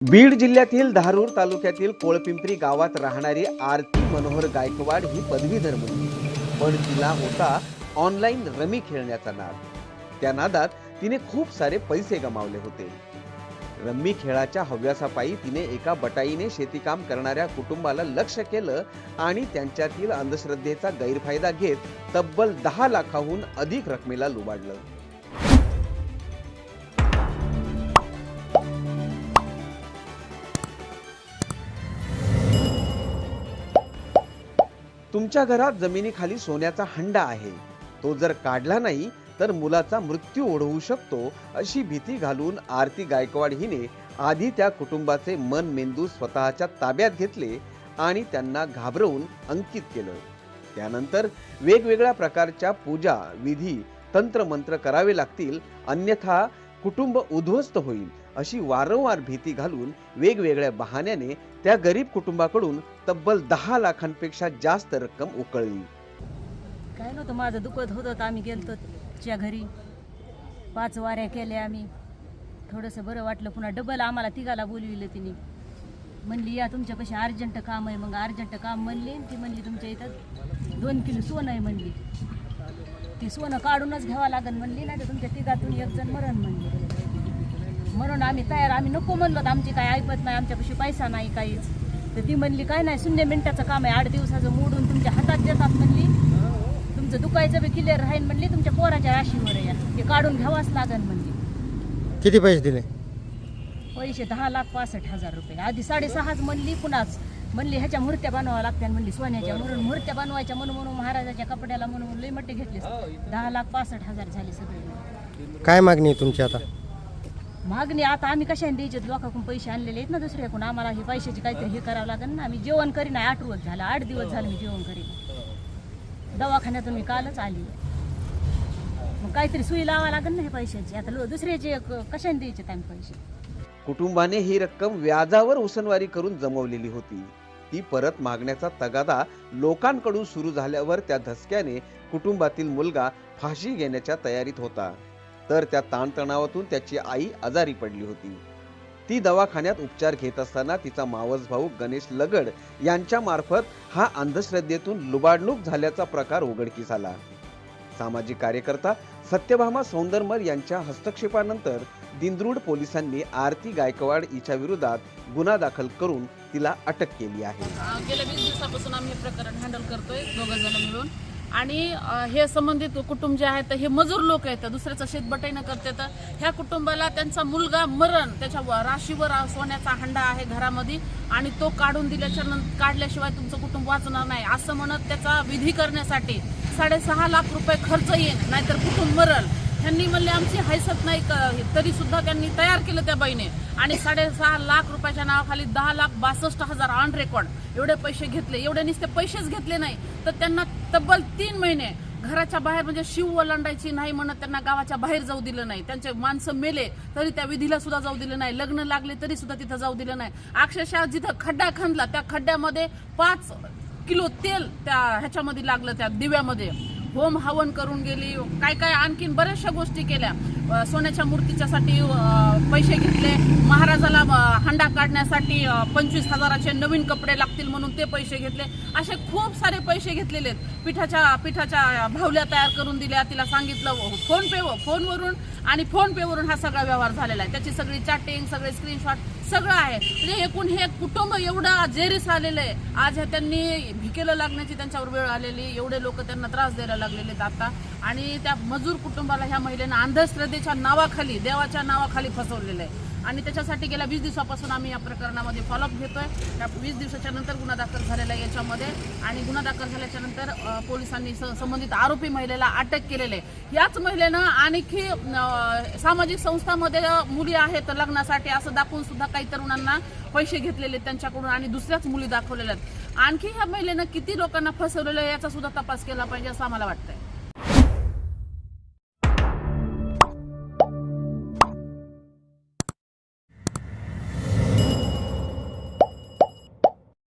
बीड जिल्ह्यातील धारूर तालुक्यातील कोळपिंपरी गावात राहणारी आरती मनोहर गायकवाड ही पदवीधर मुलगी. पण तिला होता ऑनलाईन रमी खेळण्याचा नाद. त्या नादात तिने खूप सारे पैसे गमावले होते. रम्मी खेळाच्या हव्यासापायी तिने एका बटाईने शेतीकाम करणाऱ्या कुटुंबाला लक्ष केलं आणि त्यांच्यातील अंधश्रद्धेचा गैरफायदा घेत तब्बल दहा लाखाहून अधिक रकमेला लुबाडलं. तुमच्या घरात जमिनीखाली सोन्याचा हंडा आहे. तो जर काढला नाही तर मुलाचा मृत्यू ओढवू शकतो अशी भीती घालून आरती गायकवाड हिने आधी त्या कुटुंबाचे मन मेंदू स्वतःच्या ताब्यात घेतले आणि त्यांना घाबरवून अंकित केलं. त्यानंतर वेगवेगळ्या प्रकारच्या पूजा विधी तंत्रमंत्र करावे लागतील अन्यथा कुटुंब उद्ध्वस्त होईल. अशी वारंवार भीती घालून वेगवेगळ्या बहाण्याने त्या गरीब कुटुंबाकडून तब्बल दहा लाखांपेक्षा जास्त रक्कम उकळली. काय नव्हतं माझं दुखत होतं तर आम्ही गेलतो त्या घरी. पाच वाऱ्या केल्या आम्ही. थोडंसं बरं वाटलं पुन्हा डबल आम्हाला तिघाला बोलविलं तिने. म्हणली या तुमच्यापाशी अर्जंट काम आहे. मग अर्जंट काम म्हणली आणि ती म्हणली तुमच्या इथं दोन किलो सोनं आहे. म्हणली. ती सोनं काढूनच घ्यावं लागेल म्हणली नाही तर तुमच्या तिघातून एक जण मरण म्हणली. म्हणून आम्ही तयार आम्ही नको म्हणलो तर आमची काय ऐकत नाही आमच्यापाशी पैसा नाही काहीच. तर ती म्हणली काय नाही शून्य मिनिटाचं काम आहे आठ दिवसाचं मोडून तुमच्या हातात देतात म्हणली. तुमचं दुखायचं बी क्लिअर राहील म्हणली. तुमच्या पोराच्या राशीवर या. ते काढून घ्यावाच लागेल म्हणली. किती पैसे दिले? पैसे दहा लाख पासष्ट हजार रुपये. आधी साडेसहाच म्हणली पुन्हाच म्हणली ह्याच्या मूर्त्या बनवाव्या लागत्या म्हणली सोन्याच्या. म्हणून मूर्त्या बनवायच्या म्हणून म्हणून महाराजाच्या कपड्याला म्हणून लई मोठे घेतले दहा लाख पासष्ट हजार झाले सगळे. काय मागणी तुमची आता? मागणी आता आम्ही कशाने द्यायचे? लोकांकडून पैसे आणलेले आहेत ना दुसऱ्याकडून. आम्हाला हे पैशाची काहीतरी हे करावं लागेल ना. आम्ही जेवण करीन. आठ रोज झालं. आठ दिवस झालं मी जेवण करीन. दवाखान्यातून मी कालच आली. मग काहीतरी सुई लावा लागेल ना हे पैशाची. आता लो- दुसऱ्याचे कशाने द्यायचे आम्ही पैसे? कुटुंबाने ही रक्कम व्याजावर उसनवारी करून जमवलेली होती. ती परत मागण्याचा तगादा लोकांकडून सुरू झाल्यावर त्या धसक्याने कुटुंबातील मुलगा फाशी घेण्याच्या तयारीत होता. तर त्या ताणतणावातून त्याची आई आजारी पडली होती. ती दवाखान्यात उपचार घेत असताना तिचा मावस भाऊ गणेश लगड यांच्या मार्फत हा अंधश्रद्धेतून लुबाडणूक झाल्याचा प्रकार उघडकीस आला. सामाजिक कार्यकर्ता सत्यभामा सौंदरमल यांच्या हस्तक्षेपानंतर दिंद्रुड पोलिसांनी आरती गायकवाड हिच्या विरोधात गुन्हा दाखल करून तिला अटक केली आहे. गेल्या वीस दिवसापासून आम्ही हे प्रकरण हँडल करतोय दोघं जण मिळून. आणि हे संबंधित कुटुंब जे आहेत तर हे मजूर लोक आहेत दुसऱ्याचं शेतबटाईनं करते तर ह्या कुटुंबाला त्यांचा मुलगा मरण त्याच्या व- राशीवर सोन्याचा हंडा आहे घरामध्ये आणि तो काढून दिल्याच्या नंतर काढल्याशिवाय तुमचं कुटुंब वाचणार नाही. असं म्हणत त्याचा विधी करण्यासाठी साडेसहा लाख रुपये खर्च येईल नाहीतर कुटुंब मरल त्यांनी म्हणले आमची हैसत नाही क- तरी सुद्धा त्यांनी तयार केलं त्या बाईने आणि साडेसहा लाख रुपयाच्या नावाखाली दहा लाख बासष्ट हजार ऑन रेकॉर्ड एवढे पैसे घेतले. एवढे नुसते पैसेच घेतले नाही. तर त्यांना तब्बल तीन महिने घराच्या बाहेर म्हणजे शिव ओलांडायची नाही म्हणत त्यांना गावाच्या बाहेर जाऊ दिलं नाही. त्यांचे माणसं मेले तरी त्या विधीला सुद्धा जाऊ दिलं नाही. लग्न लागले तरी सुद्धा तिथं जाऊ दिलं नाही. अक्षरशः जिथं खड्डा खणला त्या खड्ड्यामध्ये पाच किलो तेल त्या ह्याच्यामध्ये लागलं त्या दिव्यामध्ये. होम हवन करून गेली काय काय आणखीन बऱ्याचशा गोष्टी केल्या. सोन्याच्या मूर्तीच्यासाठी पैसे घेतले. महाराजाला हंडा काढण्यासाठी पंचवीस हजाराचे नवीन कपडे लागतील म्हणून ते पैसे घेतले. असे खूप सारे पैसे घेतलेले आहेत. पिठाच्या पिठाच्या भावल्या तयार करून दिल्या. तिला सांगितलं फोनपे व फोनवरून आणि फोनपेवरून हा सगळा व्यवहार झालेला आहे. त्याची सगळी चॅटिंग सगळे स्क्रीनशॉट सगळं आहे. म्हणजे एकूण हे कुटुंब एवढं जेरीस आलेलं आहे. आज ह्या त्यांनी भिकेला लागण्याची त्यांच्यावर वेळ आलेली. एवढे लोक त्यांना त्रास द्यायला लागलेले आहेत आता. आणि त्या मजूर कुटुंबाला ह्या महिलेनं अंधश्रद्धे अंधश्रद्धेच्या नावाखाली देवाच्या नावाखाली फसवलेलं आहे. आणि त्याच्यासाठी गेल्या वीस दिवसापासून आम्ही या प्रकरणामध्ये फॉलोअप घेतोय. त्या वीस दिवसाच्या नंतर गुन्हा दाखल झालेला आहे याच्यामध्ये. आणि गुन्हा दाखल झाल्याच्यानंतर पोलिसांनी संबंधित आरोपी महिलेला अटक केलेलं आहे. याच महिलेनं आणखी सामाजिक संस्थामध्ये मुली आहेत लग्नासाठी असं दाखवून सुद्धा काही तरुणांना पैसे घेतलेले आहेत त्यांच्याकडून आणि दुसऱ्याच मुली दाखवलेल्या आहेत. आणखी ह्या महिलेनं किती लोकांना फसवलेलं आहे याचा सुद्धा तपास केला पाहिजे असं आम्हाला वाटतंय.